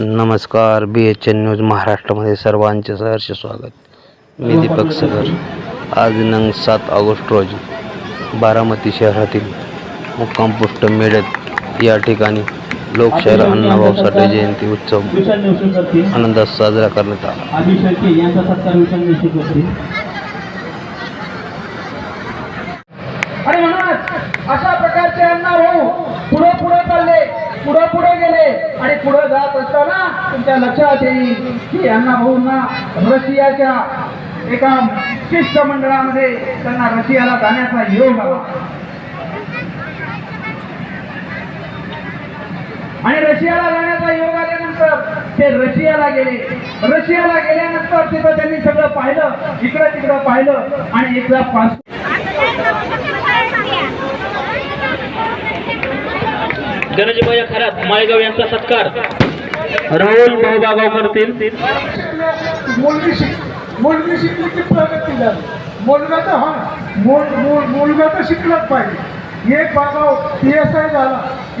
नमस्कार बी H N news महाराष्ट्रामध्ये सर्वांचे सहर्ष स्वागत. मी दीपक सगर. आज दिनांक सात ऑगस्ट रोजी बारामती शहरातील मुक्काम पोस्ट मेळ्यात या ठिकाणी लोकशाहीर अण्णाभाऊ साठे जयंती उत्सव आनंदात साजरा करण्यात आला. अशा प्रकारचे अण्णा भाऊ पुढे पुढे चालले पुढे पुढे गेले आणि पुढे जात लक्षात येईल की यांना भाऊंना रशियाच्या एका शिष्टमंडळामध्ये त्यांना रशियाला जाण्याचा योग आला. आणि रशियाला जाण्याचा योग आल्यानंतर ते रशियाला गेले. रशियाला गेल्यानंतर तिथं त्यांनी सगळं पाहिलं इकडं तिकडं पाहिलं आणि एकदा पास धनंजय खरात माळेगाव यांचा सत्कार. राहुल भाऊबागाव करतील मुलगी शिकली की प्रगती झाली. मुलगा तर हा मुलगा तर शिकलाच पाहिजे. एक बाबा पी एस आय झाला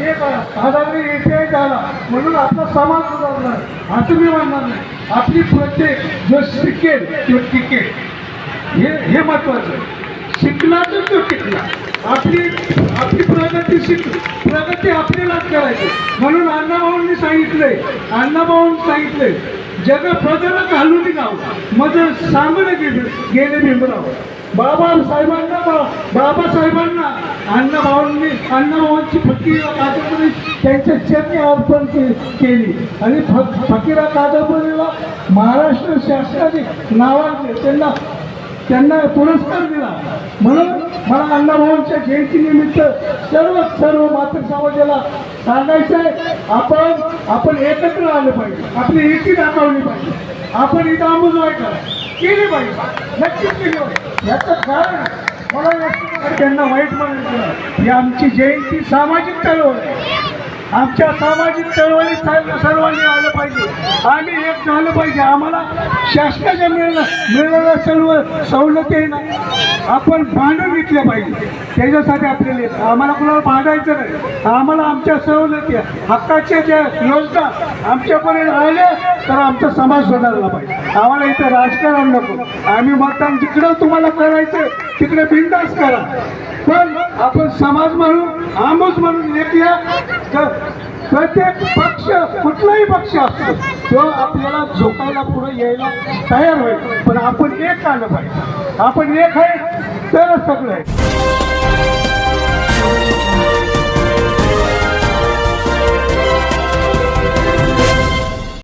एक हजारी ए टी आय झाला म्हणून आपला समाज सुधारणार असं मी म्हणणार नाही. आपली प्रत्येक जो शिकेल तो टिकेल. हे हे महत्वाचं शिकला तर तो टिकला. आपली आपली प्रगती प्रगती आपल्यालाच करायची. म्हणून अण्णाभाऊंनी सांगितले अण्णाभाऊंनी सांगितले जग प्रजला घालून गाव मग म्हणजे सांगणं गेले गेले भीमराव बाबा साहेबांना बा- बाबासाहेबांना अण्णाभाऊंनी अण्णाभाऊंची फकीरा कादंबरी त्यांच्या चरणी अर्पण के- केली. आणि फ- फकीरा कादंबरीला महाराष्ट्र शासनाने नावाने त्यांना त्यांना पुरस्कार दिला. म्हणून मला अण्णाभाऊंच्या जयंतीनिमित्त सर्व सर्व मातृ समाजाला सांगायचं आहे आपण आपण एकत्र आलं पाहिजे. आपली एकी दाखवली पाहिजे. आपण इथं अंमलबजावणी करा. केली पाहिजे. नक्कीच केली पाहिजे. याचं कारण मला त्यांना वाईट म्हणायचं ही आमची जयंती सामाजिक चळवळ आहे. आमच्या सामाजिक चळवळीत सर्वांनी आलं पाहिजे. आम्ही एक झालं पाहिजे. आम्हाला शासनाच्या मिळाला मिळणाऱ्या सर्व सवलती नाही. आपण भांडून घेतल्या पाहिजे. त्याच्यासाठी आपल्याला येतं. आम्हाला कुणाला भांडायचं नाही. आम्हाला आमच्या सवलती हक्काच्या ज्या योजना आमच्यापर्यंत आल्या तर आमचा समाज सुधारला पाहिजे. आम्हाला इथं राजकारण नको. आम्ही मतदान जिकडं तुम्हाला करायचं तिकडे बिंदास करा. पण आपण समाज म्हणून आमोस म्हणून एकल्या क- प्रत्येक पक्ष कुठलाही पक्ष असतो तो आपल्याला झोकायला पुढे यायला तयार होईल. पण आपण एक आलं पाहिजे. आपण एक आहे तरच सगळं आहे.